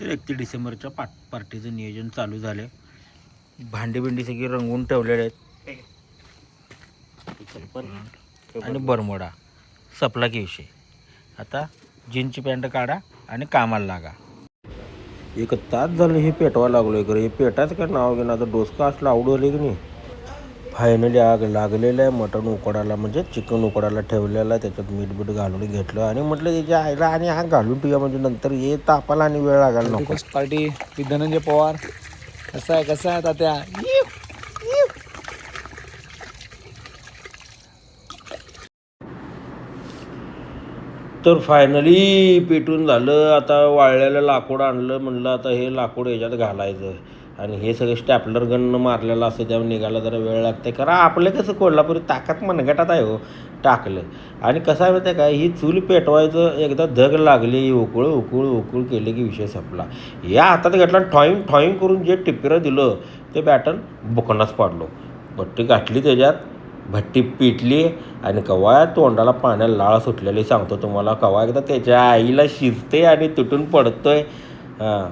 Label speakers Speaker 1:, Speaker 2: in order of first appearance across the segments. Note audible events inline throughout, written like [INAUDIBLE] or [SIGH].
Speaker 1: तर एकतीस डिसेंबरच्या पाट पार्टीचं नियोजन चालू झाले भांडी बिंडी सगळी रंगवून ठेवलेले आहेत. आणि बरमोडा सपला की विषय. आता जीनची पॅन्ट काढा आणि कामाला लागा. एक तास झालं हे पेटवा लागलो इकडे हे पेटाचं काय नाव घेणं? आता डोसका असलं आवडू आले की नाही? फायनली आग लागलेलं आहे. मटण उकडायला म्हणजे चिकन उकडायला ठेवलेलं आहे. त्याच्यात मीठ बीठ घालून घेतलं आणि म्हटलं त्याच्या आईला आणि हा घालून ठेवूया म्हणजे नंतर ये तापाला आणि वेळ लागायला नको.
Speaker 2: First party with Dhananjay Pawar. कसा आहे कसा आहे तात्या
Speaker 1: तर फायनली पेटून झालं. आता वाळलेलं लाकूड आणलं. म्हणलं आता हे लाकूड ह्याच्यात घालायचं आणि हे सगळे स्टॅपलर गन मारलेलं असतं त्यावर निघायला जरा वेळ लागते. कारण आपलं कसं कोल्हापुरी ताकद मनगटात आहे हो टाकलं. आणि कसं आहे माहिती आहे काय ही चूल पेटवायचं एकदा धग लागली उकळ उकळ उकळ केले की विषय संपला. या हातात घेतला ठॉईंग ठॉईंग करून जे टिप्परं दिलं ते बॅटन बुकनाच पाडलो. भट्टी गाठली त्याच्यात भट्टी पिटली आणि कवा तोंडाला पाण्याला लाळ सुटलेली सांगतो तुम्हाला. कवा एकदा त्याच्या आईला शिजते आणि तुटून पडतोय. हां.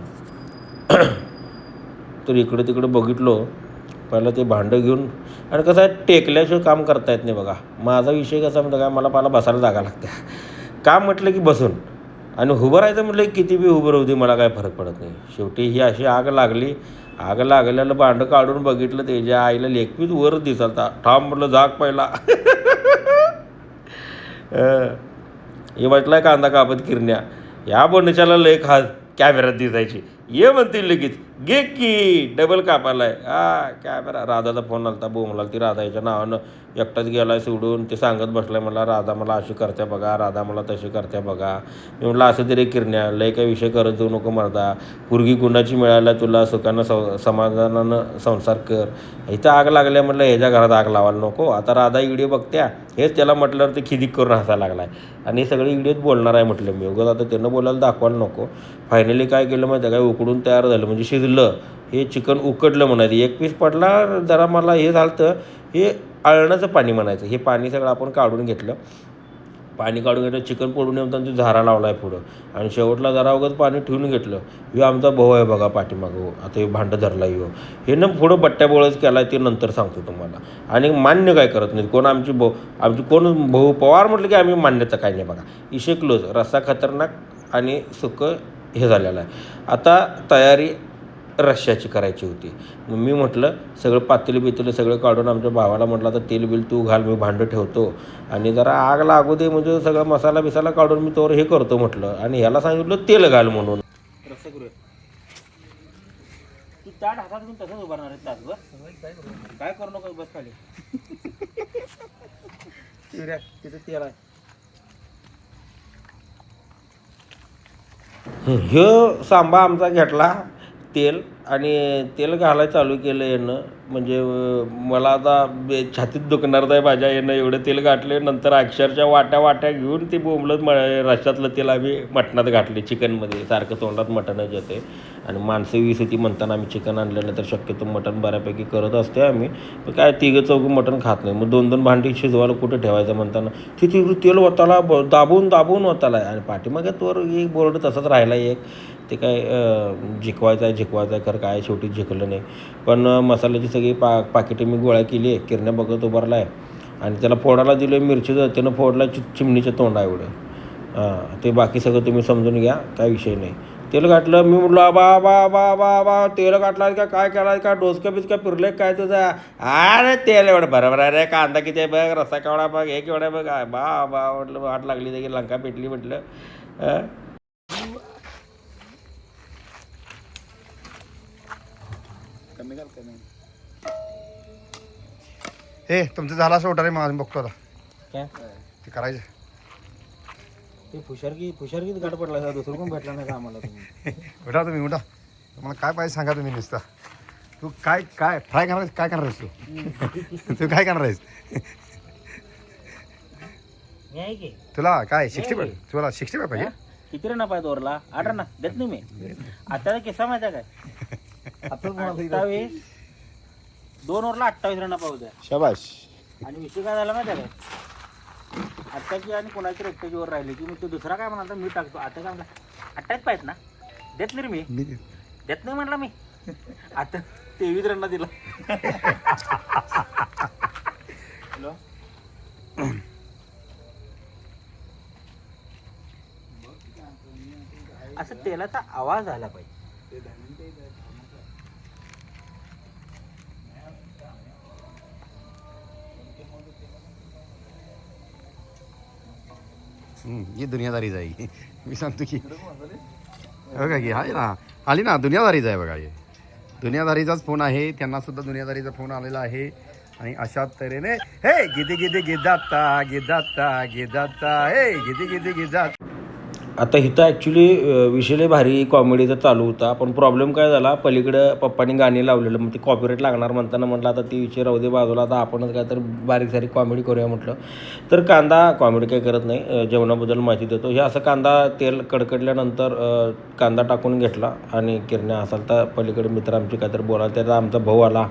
Speaker 1: तर इकडं तिकडं बघितलो पहिलं ते भांडं घेऊन आणि कसं आहे टेकल्याशिवाय काम करता येत नाही बघा. माझा विषय कसा म्हणतो काय मला पहिला बसायला जागा लागते. काम म्हटलं की बसून आणि उभं राहायचं म्हटलं की किती बी उभं राहू दे मला काय फरक पडत नाही. शेवटी ही अशी आग लागली. आग लागलेलं भांडं काढून बघितलं त्याच्या आईला लेखपीच वर दिसलता ठाम म्हटलं जाग पहिला. [LAUGHS] हे हे वाटलं कांदा कापत किरण्या. या बनच्याला लय खास कॅमेऱ्यात दिसायची. ये म्हणतील लगेच. गे की डबल कापालाय. हा कॅमेरा राधाचा फोन आलता बोमला ती राधा याच्या नावानं एकटाच गेला सोडून ते सांगत बसलाय मला राधा मला अशी करते बघा राधा मला तशी करते बघा. मी म्हटलं असं तरी किरण्या लय काही विषय करत जाऊ नको मरदा. पुरगी कुणाची मिळायला तुला सुखानं सव समाधानानं संसार कर. इथं आग लागल्या म्हटलं ह्याच्या घरात आग लावायला नको. आता राधा व्हिडिओ बघत्या हेच त्याला म्हटल्यावर ते खिदिक करून हसायला लागलाय. आणि सगळे व्हिडिओत बोलणार आहे म्हटलं मी. उगाच आता त्यानं बोलायला दाखवायला नको. फायनली काय केलं माहिती आहे काय उकडून तयार झालं. म्हणजे शिजलं. हे चिकन उकडलं म्हणायचं. एक पीस पडला जरा मला हे झालं तर हे अळणाचं पाणी म्हणायचं. हे पाणी सगळं आपण काढून घेतलं. पाणी काढून घेतलं चिकन पडून येऊन तो झारा लावला आहे पुढं. आणि शेवटला जरा वगैरे पाणी ठेवून घेतलं. ह्यो आमचा भाऊ आहे बघा पाठीमागं. हो आता हे भांडं धरला ह्यो हे ना पुढं बट्ट्या बोळच केला आहे ते नंतर सांगतो तुम्हाला. आणि मान्य काय करत नाही कोण आमची भाऊ आमची कोण भाऊ पवार म्हटलं की आम्ही मान्यता काय नाही बघा. इशेकलोच रस्सा खतरनाक आणि सुकं हे झालेलं आहे. आता तयारी रश्श्याची करायची होती. मग मी म्हटलं सगळं पातेलं बितेलं सगळं काढून आमच्या भावाला म्हटलं आता तेल बिल तू घाल मी भांडं ठेवतो. आणि जरा आग लागू दे म्हणजे सगळं मसाला बिसाला काढून मी तोवर हे करतो म्हटलं. आणि ह्याला सांगितलं तेल घाल म्हणून. तू ताट हातात घेऊन तसंच उभारणार आहे तासभर काय करू नको बस खाली. तिथे तेल आहे. ह्यो सांबा आमचा घेतला. तेल आणि तेल घालायला चालू केलं यानं. म्हणजे मला आता बे- छातीत दुखणार आहे माझ्या यानं. एवढं तेल घातले नंतर अक्षरशः वाट्या वाट्या घेऊन ते बोंबलत म रश्यातलं तेल आम्ही मटणात घातले चिकनमध्ये. सारखं तोंडात मटणच येते आणि माणसं वीस होती म्हणताना आम्ही चिकन आणलं नाही तर शक्यतो मटण बऱ्यापैकी करत असते आम्ही. पण काय तिघं चौघं मटण खात नाही. मग दोन दोन भांडी शिजवायला कुठं ठेवायचं म्हणताना? तिथे तेल होताला ब- दाबून दाबून होताला आणि पाठीमागे तोवर एक बोर्ड तसाच राहिला एक. ते काय जिकवायचं आहे जिकवायचं आहे खरं काय शेवटी जिंकलं नाही. पण मसाल्याची सगळी पा पाकिटे मी गोळा केली आहे किरण्या बघत उभारला आहे आणि त्याला फोडायला दिलं आहे मिरचीचं त्यानं फोडला चि चिमणीच्या तोंडा एवढं. हां ते बाकी सगळं तुम्ही समजून घ्या काय विषय नाही. तेल घातलं मी म्हटलं बा बा बा बा बा तेल घातला का काय केला का डोसकं बिस्का फिरले काय तुझा अरे तेल एवढं बरोबर अरे रे कांदा किती आहे बघ रस्सा केवढा बघ हे केवढा बघ. बा बा म्हटलं वाट लागली त्याची लंका पेटली म्हटलं.
Speaker 2: कमी घाल कमी
Speaker 3: हे तुमचं झाला असं रे माझं बघतो आता.
Speaker 1: काय?
Speaker 3: ते करायचं.
Speaker 1: ते फुशारकी फुशारकीच गाठ पडला सर दुसरं कोण भेटला नाही का आम्हाला तुम्ही? [LAUGHS]
Speaker 3: उठा तुम्ही उठा. तुम्हाला काय पाहिजे सांगा तुम्ही नुसता. तू काय काय फ्राय करणार आहेस? काय करणार आहेस तू? [LAUGHS] तू काय करणार आहेस?
Speaker 1: मी आहे की?
Speaker 3: तुला काय सिक्स्टी फाय तुला सिक्स्टी फाय पाहिजे
Speaker 1: किती रन पाहिजे ओरला आठ रन? देत नाही मी. [LAUGHS] आता किस्सा माहिती आहे काय? अठ्ठावीस दोन ओव्हरला अठ्ठावीस रन पाहू द्या.
Speaker 3: शाबाश
Speaker 1: आणि विषय काय झाला माहिती आहे काय आत्ताची आणि कोणाची एकट्याची वर राहिली की मग तो दुसरा काय म्हणाला मी टाकतो. आता काय म्हणला? अठ्ठावीस पाहिजे ना? देत नाही रे मी. देत नाही म्हटलं मी. आता तेवीस रन्ना दिला. हॅलो? असं तेलाचा आवाज आला पाहिजे.
Speaker 3: ही दुनियादारीच आहे मी सांगतो की बघा की आहे ना. आली ना दुनियादारीच आहे बघा हे. दुनियादारीचाच फोन आहे त्यांना सुद्धा दुनियादारीचा फोन आलेला आहे. आणि अशा तऱ्हेने हे गिदी गिदी गिदाता गिदाता गिदाता. हे गिदी गिदी गिदात.
Speaker 1: आता इथं ॲक्च्युली विषय भारी कॉमेडीचा चालू होता. पण प्रॉब्लेम काय झाला? पलीकडं पप्पानी गाणी लावलेलं. मग ते कॉपीराईट लागणार म्हणताना म्हटलं आता ती विषय राहू दे बाजूला. आता आपणच काय तर बारीक सारीक कॉमेडी करूया म्हटलं. तर कांदा कॉमेडी काही करत नाही. जेवणाबद्दल माहिती देतो. हे असं कांदा तेल कडकडल्यानंतर कांदा टाकून घेतला आणि किरण्या असाल तर पलीकडे मित्र आमचे काहीतरी बोलायला त्याचा आमचा भाऊ आला.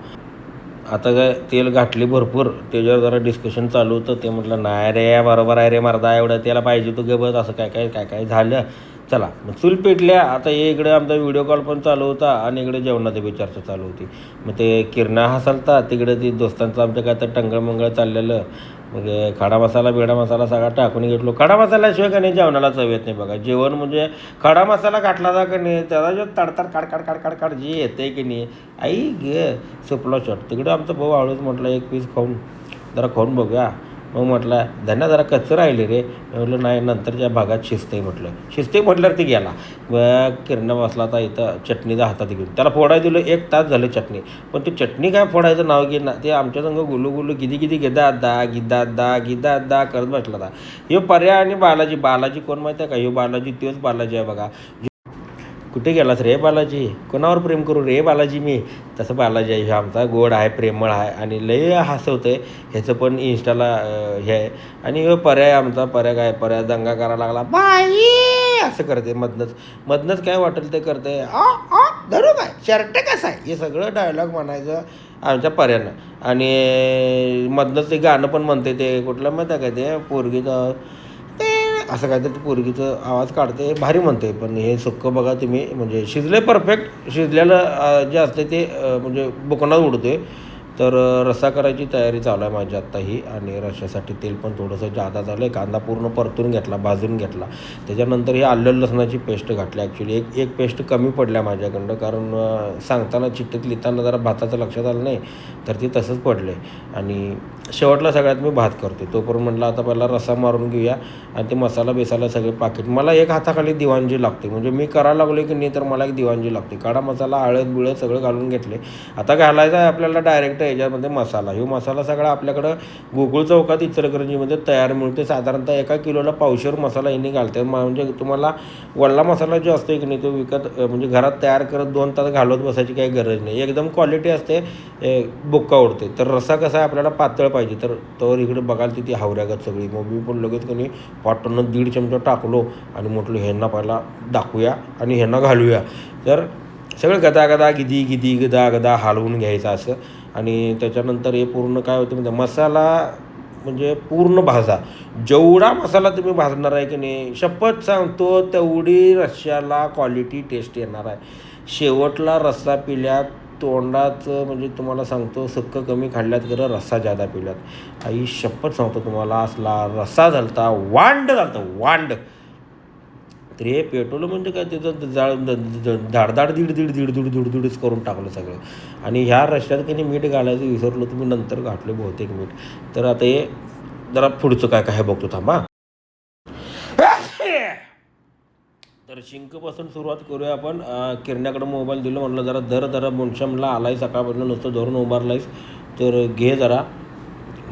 Speaker 1: आता काय तेल घातली भरपूर त्याच्यावर जरा डिस्कशन चालू होतं. ते म्हटलं नाही रे बरोबर आहे रे मर्दा एवढं त्याला पाहिजे तो गबत असं काय काय काय काय झालं? चला मग चूल पेटल्या. आता हे इकडे आमचा व्हिडिओ कॉल पण चालू होता आणि इकडे जेवणाची बी चर्चा चालू होती. मग ते किरणा हसालता. तिकडे ती दोस्तांचं आमचं काय तर टंगळमंगळ चाललेलं. मग खडा मसाला बिडा मसाला सगळा टाकून घेतलो. खडा मसाल्याशिवाय का नाही जेवणाला चव येत नाही बघा. जेवण म्हणजे खडा मसाला घातला जा का नाही त्याला जो तडतड काड काड काड काड काड जे येते की नाही. आई गे सुपला शॉट. तिकडे आमचा भाऊ हळूच म्हटलं एक पीस खाऊन जरा खाऊन बघूया. मग म्हटलं धन्या जरा कच्चं राहिले रे. म्हटलं नाही नंतरच्या भागात शिजते म्हटलं. शिजते म्हटल्यावर ती गेला. मग किरणा बसला आता इथं चटणीचा हातात घेऊन. त्याला फोडायला दिलं एक तास झालं चटणी. पण ती चटणी काय फोडायचं नाव घे ना? ते आमच्या संग गुलू गुलू गिदी गिदी गिदा दा गिदा दा गिदा दा करत बसला होता ह्यो पर्याय आणि बालाजी. बालाजी कोण माहिती आहे का? ह्यो बालाजी तोच बालाजी आहे बघा. कुठे गेलास रे बालाजी? कोणावर प्रेम करू रे बालाजी मी? तसं बालाजी आहे आमचा गोड आहे प्रेमळ आहे आणि लय आहे ह्याचं पण इंस्टाला हे आहे. आणि पर्याय आमचा पर्याय काय? पर्याय दंगा करायला लागला. बाई! असं करते मधनंच. मधनंच काय वाटेल ते करते आ आ धरू काय? शर्ट कसं आहे? हे सगळं डायलॉग म्हणायचं आमच्या पर्यानं आणि मधनंच ते गाणं पण म्हणते ते. कुठलं माहिती आहे काय ते? पोरगीचं असं काहीतरी पोरगीचं आवाज काढते भारी म्हणते पण हे सुक्क बघा तुम्ही म्हणजे शिजले परफेक्ट शिजलेलं जे असते ते म्हणजे बुकणात उडते तर रस्सा करायची तयारी चालू आहे माझी आत्ताही. आणि रश्श्यासाठी तेल पण थोडंसं जादा झालं आहे कांदा पूर्ण परतून घेतला भाजून घेतला. त्याच्यानंतर ही आलं लसणाची पेस्ट घातली. ॲक्च्युली एक एक पेस्ट कमी पडल्या माझ्याकडं कारण सांगताना चिठ्ठीत लिहिताना जरा भाताचं लक्षात आलं नाही. तर ते तसंच पडले आणि शेवटला सगळ्यात मी भात करते तोपर्यंत म्हटलं आता पहिला रस्सा मारून घेऊया आणि ते मसाला बेसाला सगळे पाकिट मला एक हाताखाली दिवाणजी लागते. म्हणजे मी करायला लागलो की नाही तर मला एक दिवाणजी लागते. काळा मसाला हळद बिळद सगळं घालून घेतले. आता घालायचं आहे आपल्याला डायरेक्ट याच्यामध्ये मसाला. ह्यो मसाला सगळा आपल्याकडं गोकुळ चौकात इचलकरंजीमध्ये तयार मिळते साधारणतः एका किलोला पावशेर मसाला यांनी घालते म्हणजे तुम्हाला वल्ला मसाला जो असतो की नाही तो विकत म्हणजे घरात तयार करत दोन तास घालवत बसायची काही गरज नाही. एकदम क्वालिटी असते बुक्का उडते. तर रस्सा कसा आहे आपल्याला पातळ पाहिजे. पाहिजे. तर तर इकडे बघाल तिथे ती हावऱ्यागत सगळी. मग मी पण लगेच कोणी पाटणं दीड चमचा टाकलो आणि म्हटलं ह्यांना पहिला दाखवूया आणि ह्यांना घालूया. तर सगळं गदा गदा गिदी गिदी गदा गदा हलवून घ्यायचं असं. आणि त्याच्यानंतर हे पूर्ण काय होतं म्हणजे मसाला म्हणजे पूर्ण भाजा. जेवढा मसाला तुम्ही भाजणार आहे की नाही शपथ सांगतो तेवढी रश्श्याला क्वालिटी टेस्ट येणार आहे. शेवटला रस्सा पिल्यात तोंडाचं म्हणजे तुम्हाला सांगतो सक्क कमी खाल्ल्यात खरं रस्सा जादा पिल्यात. आई शपथ सांगतो तुम्हाला असला रस्सा झालता वांड झालता वांड. तर हे पेट्रोल म्हणजे काय त्याचं जाळ धाडधाड दीड दीड दीड दीड दीड दीडच करून टाकलं सगळं. आणि ह्या रश्यात काही मीठ घालायचं विसरलो तुम्ही नंतर घातलं बहुतेक मीठ. तर आता हे जरा पुढचं काय काय बघतो थांबा. तर शिंकपासून सुरुवात करूया आपण. किरण्याकडं किरण्याकडे मोबाईल दिलो म्हटलं जरा दर जरा मोनशमला आलाय सकाळपासून नुसतं धरून उभारलायस. तर घे जरा.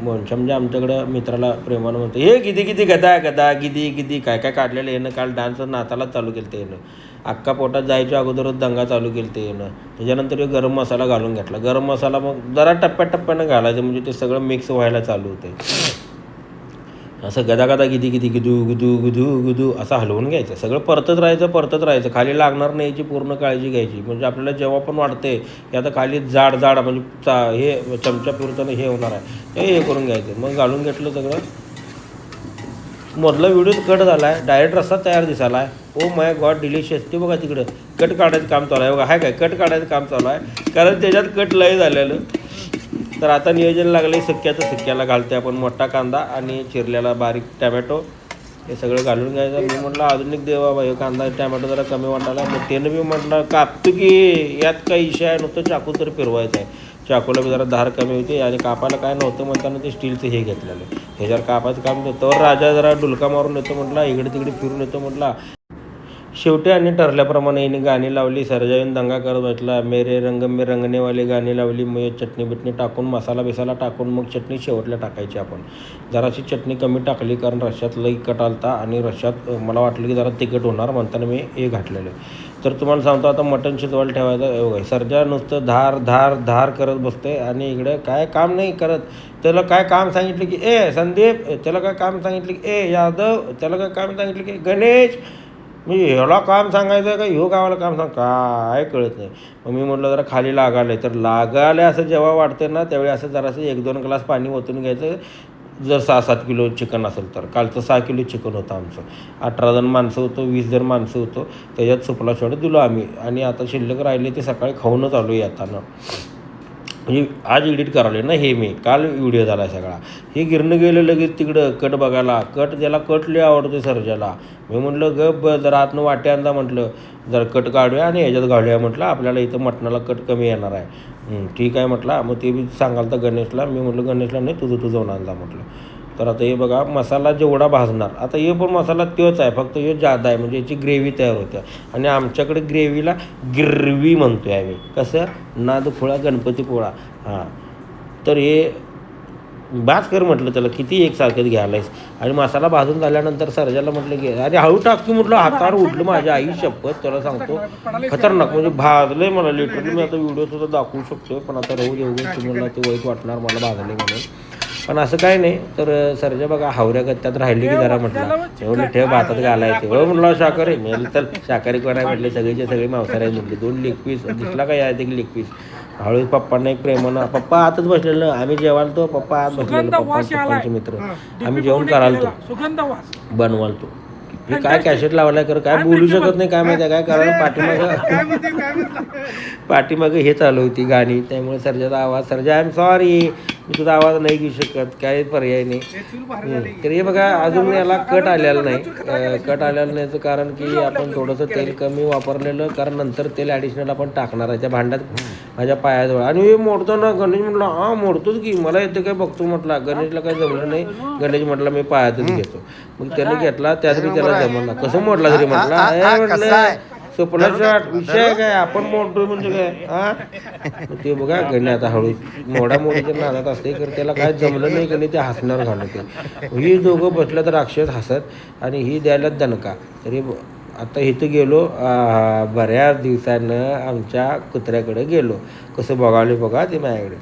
Speaker 1: मोनशम म्हणजे आमच्याकडं मित्राला प्रेमानं म्हणतो हे किती किती गदा गदा गिदी गिदी काय काय काढलेलं येणं काल डान्स नाताला चालू केलं ते येणं अक्का पोटात जायच्या अगोदरच दंगा चालू केलं ते येणं त्याच्यानंतर हे गरम मसाला घालून घेतला. गरम मसाला मग जरा टप्प्याटप्प्यानं घालायचं म्हणजे ते सगळं मिक्स व्हायला चालू होते असं गदा गदा किती गिदी गिदू गुदू गुदू गुदू असं हलवून घ्यायचं. सगळं परतत राहायचं परतत राहायचं. खाली लागणार नाही याची पूर्ण काळजी घ्यायची. म्हणजे आपल्याला जेव्हा पण वाटते की आता खाली जाड जाड म्हणजे चा हे चमचा पुरताना हे होणार आहे हे हे करून घ्यायचं. मग घालून घेतलं सगळं. मधला व्हिडिओ कट झाला आहे डायरेक्ट रस्ता तयार दिसायला आहे ओ माय गॉड डिलिशियस ते बघा तिकडं. कट काढायचं काम चालू आहे. बघा हाय काय? कट काढायचं काम चालू आहे. कारण त्याच्यात कट लय झालेलं. तर आता नियोजन लागले सक्क्याचं सक्क्याला घालते आपण मोठा कांदा आणि चिरलेला बारीक टॅमॅटो. हे सगळं घालून घ्यायचं. मी म्हटलं आधुनिक देवा बाई हो कांदा टॅमॅटो जरा कमी वाटायला. मग त्यानं मी म्हटलं कापतो की यात काही इशा आहे नुसतं चाकू तर फिरवायचं आहे. चाकूला बी जरा धार कमी होती आणि कापायला काय नव्हतं म्हणताना ते स्टीलचं हे घेतलेलं ह्याच्यावर कापायचं काम नव्हतं तर राजा जरा डुलका मारून येतो म्हटला इकडे तिकडे फिरून येतो म्हटला. शेवटी आणि ठरल्याप्रमाणे हिने गाणी लावली सरजाईन दंगा करत बसला मेरे रंग मे रंगणेवाले गाणी लावली मग चटणी बिटणी टाकून मसाला बिसाला टाकून मग चटणी शेवटला टाकायची आपण. जराशी चटणी कमी टाकली कारण रश्यात लई कट आलता आणि रश्यात मला वाटलं की जरा तिखट होणार म्हणताना मी हे घातलेलं. तर तुम्हाला सांगतो आता मटण शिजवायला ठेवायचं एवढं सरजा नुसतं धार धार धार करत बसते आणि इकडे काय काम नाही करत. त्याला काय काम सांगितलं की ए संदीप त्याला काय काम सांगितलं की ए यादव त्याला काय काम सांगितलं की गणेश मी ह्याला काम सांगायचं आहे का? ह्यो गावाला काम सांग. काय कळत नाही. मग मी म्हटलं जरा खाली लागायला तर लागायला असं जेव्हा वाटतं ना त्यावेळी असं जरासं एक दोन ग्लास पाणी ओतून घ्यायचं. जर सहा सात किलो चिकन असेल तर. कालचं सहा किलो चिकन होतं आमचं. अठरा जण माणसं होतं वीस जण माणसं होतं. त्याच्यात सुपला शेवट दिलो आम्ही. आणि आता शिल्लक राहिले ते सकाळी खाऊनच आलो येताना म्हणजे आज एडिट करावले ना हे मी. काल व्हिडिओ झाला सगळा. हे गिरणं गेलं लगेच तिकडं कट बघायला. कट ज्याला कट लय आवडते सर्जाला. मी म्हटलं ग ब जरा आतनं वाट्यांदा म्हटलं. जर कट काढूया आणि ह्याच्यात घालूया म्हटलं. आपल्याला इथं मटणाला कट कमी येणार आहे. ठीक आहे म्हटलं. मग ते बी सांगाल तर गणेशला. मी म्हटलं गणेशला नाही तुझं तुझं होणार जा म्हटलं. तर आता हे बघा मसाला जेवढा भाजणार आता हे पण मसाला तोच आहे फक्त हे जादा आहे म्हणजे याची ग्रेव्ही तयार होते. आणि आमच्याकडे ग्रेव्हीला गिरवी आहे आम्ही. कसं? नादफोळा गणपती पोळा हां. तर हे भास्कर म्हटलं त्याला किती एकसारखं घ्यायलायस आणि मसाला भाजून झाल्यानंतर सरजाला म्हटलं की अरे हळू टाक की म्हटलं हातावर उठलं माझ्या आई शपथ त्याला सांगतो. खतरनाक म्हणजे भाजलंय मला लिटरली मी आता व्हिडिओ सुद्धा दाखवू शकतो पण आता राहू देऊ तुम्हाला ते वाईट वाटणार मला भाजले म्हणून. पण असं काय नाही तर सरजा बघा हावऱ्या गत्यात राहिली की जरा म्हटलं. एवढं ठेव भातात घालायचे. हो म्हणलं शाकाहारी. मी तर शाकाहारी कोणा म्हटले सगळेचे सगळे मांसाहारी आहेत म्हटले दोन लेग पीस दिसला काय आहे ते लेग पीस हळू पप्पांना एक प्रेमानं पप्पा आतच बसलेलं आम्ही जेवायला तो पप्पा आत बसलेलो पप्पा पप्पांचे मित्र. आम्ही जेवण करायला
Speaker 4: सुगंध वास.
Speaker 1: बनवाल तो हे काय कॅसेट लावलाय कर काय बोलू शकत नाही काय माहिती काय कारण पाठीमागं पाठीमागं हे चालू होती गाणी त्यामुळे सर्जाचा आवाज सर्जा आय एम सॉरी मी तुझा आवाज नाही घेऊ शकत काय पर्याय नाही. तर हे बघा अजून याला कट आलेला नाही. कट आलेलं नाहीचं कारण की आपण थोडंसं तेल कमी वापरलेलं कारण नंतर तेल ॲडिशनल आपण टाकणार आहे. त्या भांड्यात माझ्या पायाजवळ. आणि हे मोडतो ना गणेश म्हटलं हा मोडतोच की. मला येतं काय बघतो? म्हटलं गणेशला काय जमलं नाही. गणेश म्हटलं मी पायातच घेतो. मग त्याने घेतला त्यात मी त्याला जमला. कसं मोडला तरी म्हटलं शॉट विषय काय आपण मोडतोय म्हणजे काय हा? ते बघा गणे आता हळू मोडा मोडीच्या नादात असते तर त्याला काय जमलं नाही गणे ते हसणार घालते ही दोघं बसल्या तर राक्षस हसत आणि ही द्यायला दणका. तरी आता इथं गेलो बऱ्याच दिवसानं आमच्या कुत्र्याकडे गेलो. कसं बघावले बघा ते माझ्याकडे.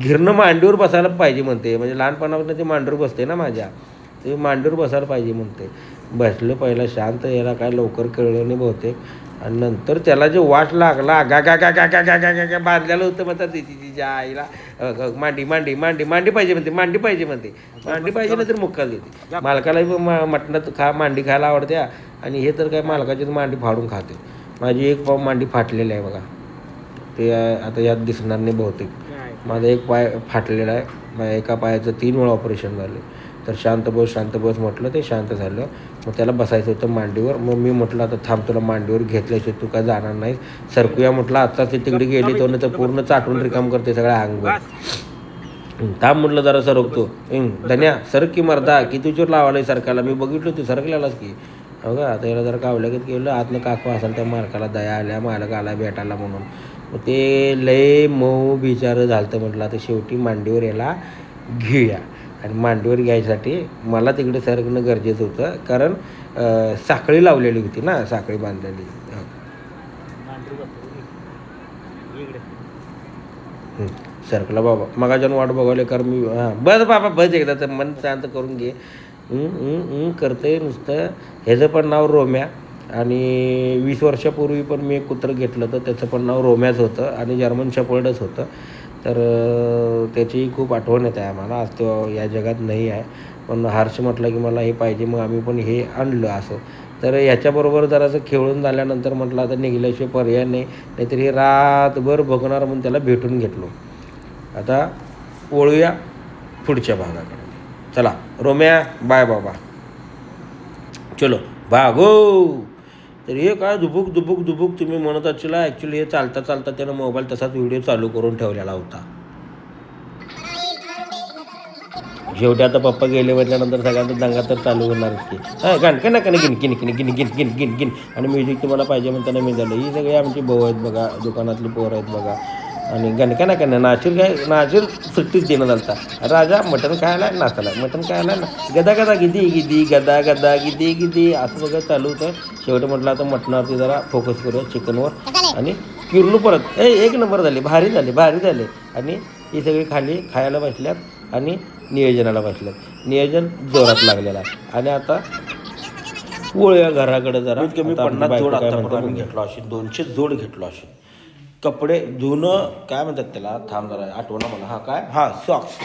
Speaker 1: घिरणं मांडीवर बसायला पाहिजे म्हणते. म्हणजे लहानपणापासून ते मांडीवर बसते ना माझ्या. ते मांडीवर बसायला पाहिजे म्हणते. बसलं पहिला शांत याला काय लवकर कळलं नाही बहुतेक. आणि नंतर त्याला जे वाट लागला गा गा गा गा गा गा गा गा गा बांधलेलं होतं म्हणतात तिची तिच्या आईला. मांडी मांडी मांडी मांडी पाहिजे म्हणते मांडी पाहिजे म्हणते. मांडी पाहिजे तर मुक्काल देते. मालकालाही म- मटणात खा मांडी खायला आवडते आणि हे तर काय मालकाचीच मांडी फाडून खाते. माझी एक पाव मांडी फाटलेली आहे बघा. ते आता यात दिसणार नाही बहुतेक. माझा एक पाय फाटलेला आहे. माझ्या एका पायाचं तीन वेळा ऑपरेशन झालं. तर शांत बस शांत बस म्हटलं ते शांत झालं. मग त्याला बसायचं होतं मांडीवर. मग मी म्हटलं आता थांब तुला मांडीवर घेतल्याशिवाय तू काय जाणार नाही सरकूया. म्हटलं आत्ताच ते तिकडे गेली तो तर पूर्ण चाटून रिकाम करते सगळ्या अंगभर थांब म्हटलं जरा सरकतो. धन्या सरक की मर्दा. किती चोर लावालाय सरकारला मी बघितलं तू सरकलेलाच की. हो का? आता याला जरा कावल्यागत गेलं. आतनं काकू असेल त्या मालकाला दया आल्या मालक आला भेटायला म्हणून. मग ते लय मऊ बिचारं झालं म्हटलं. आता शेवटी मांडीवर याला घेऊया. आणि मांडीवर घ्यायसाठी मला तिकडे सरकणं गरजेचं होतं. कारण साखळी लावलेली होती ना साखळी बांधलेली. सरकला बाबा. मगाच्यान वाट बघावले कारण मी हां. बस बाबा बस एकदा तर मन शांत करून घे. करते नुसतं. ह्याचं पण नाव रोम्या. आणि वीस वर्षापूर्वी पण मी एक कुत्रं घेतलं होतं. त्याचं पण नाव रोम्याच होतं. आणि जर्मन शेपर्डच होतं. तर त्याची खूप आठवण येते आम्हाला. आज तो या जगात नाही आहे. पण हर्ष म्हटलं की मला हे पाहिजे मग आम्ही पण हे आणलं असं. तर ह्याच्याबरोबर जरासं खेळून झाल्यानंतर म्हटलं आता निघल्याशिवाय पर्याय नाही. नाहीतर हे रातभर बघणार म्हणून त्याला भेटून घेतलो. आता वळूया पुढच्या भागाकडे. चला रोम्या बाय बाबा. चलो भागो! तर हे काय दुबुक दुबुक दुबुक तुम्ही म्हणत असला ॲक्च्युली हे चालता चालता त्यानं मोबाईल तसाच व्हिडिओ चालू करून ठेवलेला होता. शेवटी आता पप्पा गेले म्हटल्यानंतर सगळ्यांचा दंगा तर चालू होणारच की. हां गाण का नका गिन गिन गिन गिन गिन गिन गिन गिन आणि म्युझिक तुम्हाला पाहिजे म्हणताना मी झालं ही सगळी आमची भाऊ आहेत बघा दुकानातली पोरं आहेत बघा. आणि गणका ना कन्या नाशिर काय नाशिर सुट्टीच देणं झालता राजा मटण खायला नाचायला मटण खायला ना गदा गदा गिदी गिदी गदा गदा गिदी गिदी असं सगळं चालू होतं. शेवटी म्हटलं आता मटणावरती जरा फोकस करूया चिकनवर. आणि किरलू परत ए एक नंबर झाले भारी झाले भारी झाले. आणि ही सगळी खाली खायला बसल्यात आणि नियोजनाला बसल्यात. नियोजन जोरात लागलेलं आहे. आणि आता वळूया घराकडे जरा. कमी पन्नास जोड घेतलो असेल दोनशे जोड घेतलो असेल कपडे धुणं काय म्हणतात त्याला? थांब जरा आठवणं मला. हा काय? हा सॉक्स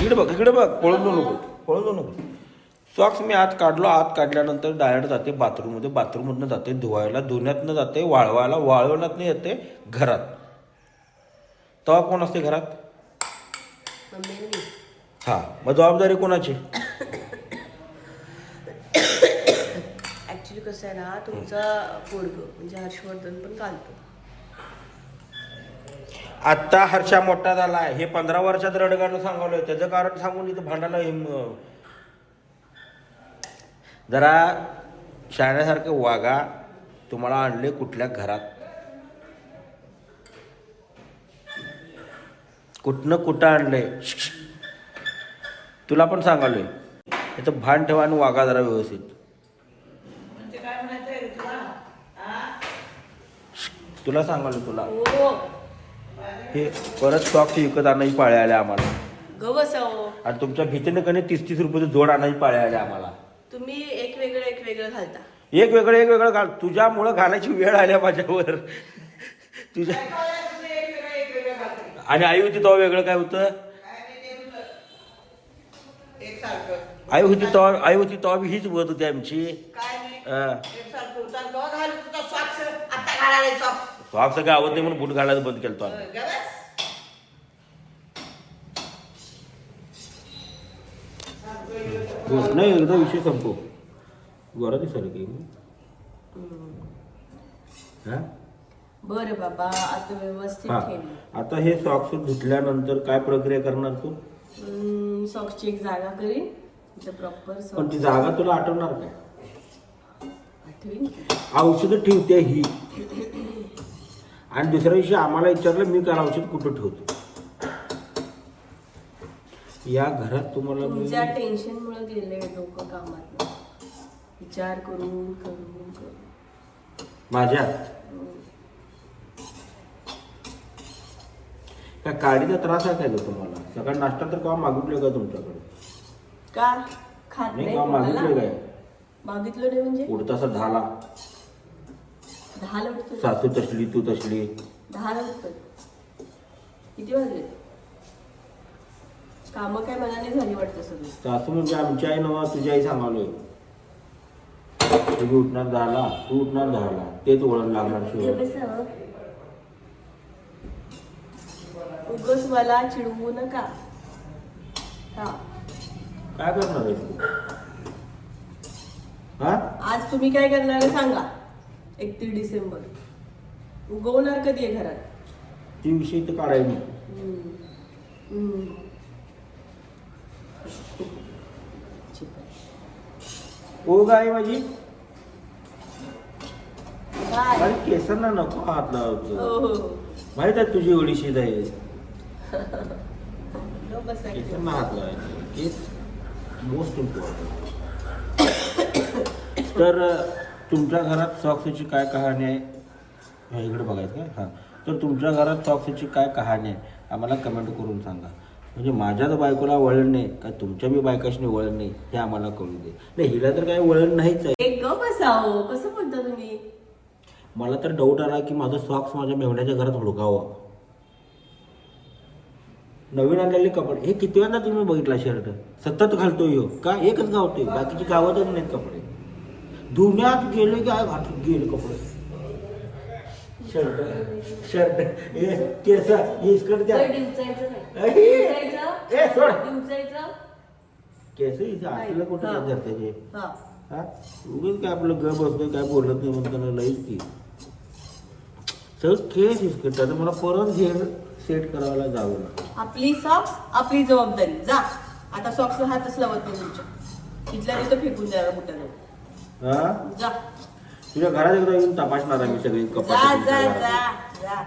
Speaker 1: इकडे बघ इकडे बघ. पळून जाऊ नको. पळून जाऊ नको. सॉक्स मी आत काढलो. आत काढल्यानंतर डायरेक्ट जाते बाथरूममध्ये बाथरूममधनं जाते धुवायला. धुण्यातनं जाते वाळवायला. वाळवण्यातनं येते घरात. तेव्हा कोण असते घरात? हा मग जबाबदारी कोणाची? [COUGHS]
Speaker 4: ॲक्च्युली कसं आहे ना तुमचा पोरग म्हणजे हर्षवर्धन पण घालतो
Speaker 1: आत्ता हर्षा मोठा झाला आहे. हे पंधरा वर्षात रडगाणं सांगवलंय. त्याचं कारण सांगून इथं भांडायला हे म- जरा शाळेसारखं वागा. तुम्हाला आणले कुठल्या घरात? कुठनं कुठं आणलंय? तुला पण सांगालोय. याचं भान ठेवा आणि वागा जरा व्यवस्थित. तुला? सांगालोय तुला.
Speaker 4: हो
Speaker 1: हे परत सॉक्स विकत आणायची पाळ्या आल्या आम्हाला.
Speaker 4: ग बसाव
Speaker 1: आणि तुमच्या भीतीनं कधी तीस तीस रुपयाचं जोड आणायची पाळ्या आल्या आम्हाला.
Speaker 4: तुम्ही एक वेगळं एक वेगळं घालता.
Speaker 1: एक वेगळं एक वेगळं घाल. तुझ्यामुळं घालायची वेळ आल्या माझ्यावर. तुझ्या आणि आई होती तेव्हा वेगळं काय होतं? आई होती तेव्हा आई होती तेव्हा बी हीच वत होती आमची. हा. सॉक्स काय आवडत नाही म्हणून बूट घालायचं बंद केलं आम्ही. गोष्ट नाही एकदा विषय संपव. गोरा दिसायला काही हा?
Speaker 4: बरं बाबा आता व्यवस्थित
Speaker 1: हा.
Speaker 4: ठेव
Speaker 1: आता हे सॉक्स धुतल्यानंतर काय प्रक्रिया करणार तू?
Speaker 4: सॉक्सची एक जागा करीन. प्रॉपर
Speaker 1: पण ती जागा तुला आठवणार काय
Speaker 4: आठवीन
Speaker 1: औषधं ठेवते ही. आणि दुसऱ्या दिवशी आम्हाला विचारलं मी काय औषध कुठं ठेवतो? या घरात तुम्हाला मी
Speaker 4: तुमच्या टेन्शनमुळे गेले डोकं कामात विचार करून करून
Speaker 1: माझ्या? काय काडीचा त्रास आहे काय तुम्हाला? सकाळी नाश्ता तर केव्हा मागितलं का तुमच्याकडे?
Speaker 4: का? खात
Speaker 1: नाही मागितलं? काय
Speaker 4: मागितलं नाही म्हणजे?
Speaker 1: उडतासा झाला
Speaker 4: दहा
Speaker 1: सासू तसली तू तसली.
Speaker 4: दहा किती वाजले? कामं काय मनाने झाली वाटतं सगळी?
Speaker 1: सासू म्हणजे आमची आई नवा तुझी आई सांगालोय तुम्ही उठणार झाला तू उठणार झाला तेच वळण लागणार शिवाय.
Speaker 4: उगस मला चिडवू नका. हा.
Speaker 1: काय करणार आहेस तू? हा?
Speaker 4: आज तुम्ही काय करणार आहे सांगा. एकतीस डिसेंबर उगवणार कधी आहे घरात
Speaker 1: ती विषय तर
Speaker 4: हम्म. हम्म. ठीक आहे.
Speaker 1: ओ गाय माझी अरे केसांना नको हात
Speaker 4: हो
Speaker 1: लावतो
Speaker 4: हो.
Speaker 1: माहीत आहे तुझी एवढीशी आहे
Speaker 4: गप्प बसा की.
Speaker 1: केसांना हात लावायचे केस मोस्ट इम्पॉर्टंट [COUGHS] तर तुमच्या घरात सॉक्सची काय कहाणी आहे? हा इकडे बघायचं काय? हां. तर तुमच्या घरात सॉक्सची काय कहाणी आहे? आम्हाला कमेंट करून सांगा. म्हणजे माझ्याच बायकोला वळण नाही का तुमच्या बी बायकाशी वळण नाही हे आम्हाला कळू दे. नाही हिला तर काही वळण नाहीच आहे.
Speaker 4: एक कसं बोलता तुम्ही?
Speaker 1: मला तर डाऊट आला की माझं सॉक्स माझ्या मेवण्याच्या घरात हुडकावं. नवीन आणलेले कपडे. हे किती वेळा तुम्ही बघितला शर्ट सतत घालतोय ह्यो का एकच गावतोय? बाकीची गावातच नाहीत कपडे. धुण्यात गेले काय घातले गेले कपडे. शर्ट शर्ट केस इसकड द्या? ए, सोड. केस इथे कुठं. काय त्याचे
Speaker 4: हा.
Speaker 1: उगीच काय आपलं घर बसतो काय बोलत नाही म्हणताना लईच की सगळं केस इसकट आता मला परत हेअर सेट करायला जावं लागतं.
Speaker 4: आपली सॉक्स आपली जबाबदारी. जा. आता सॉक्स हातच लावत नाही तुमच्या. तिथल्या तिथं फेकून द्यायला कुठं
Speaker 1: हा?
Speaker 4: जा.
Speaker 1: तुझ्या घरात एकदा येऊन तपासणार मी सगळे
Speaker 4: जा
Speaker 1: कपडे
Speaker 4: जा जा जा.